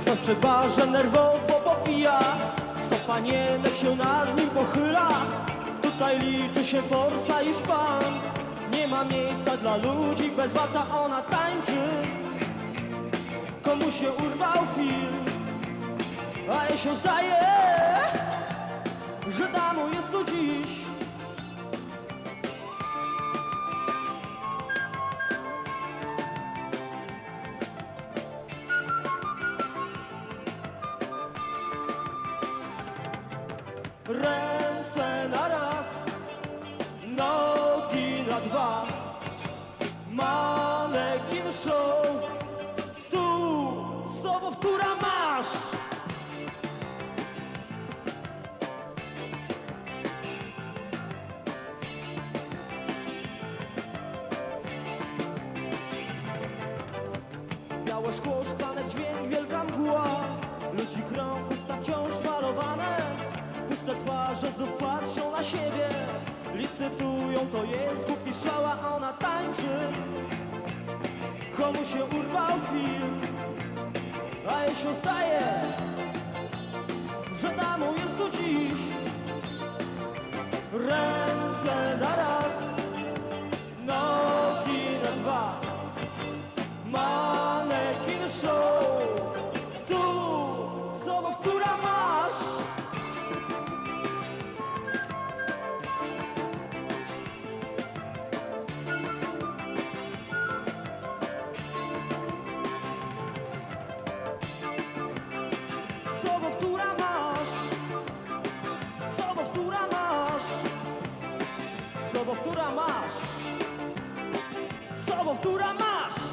Kto przed barzem nerwowo popija Sto panienek się nad nim pochyla. Tutaj liczy się forsa i szpan. Nie ma miejsca dla ludzi Bez wata ona tańczy. Komu się urwał film? A jej się zdaje Że damą jest tu dziś Ręce na raz, nogi na dwa. Manekin show, tu sobowtóra masz. że znów patrzą na siebie. Licytują, to jest głupi szała, a ona tańczy. Komu się urwał film, a jej się zdaje Że damą jest tu dziś. Ręce na raz, nogi na dwa. Manekin show, tu, sobą, która ma Sobowtóra masz. Sobowtóra masz.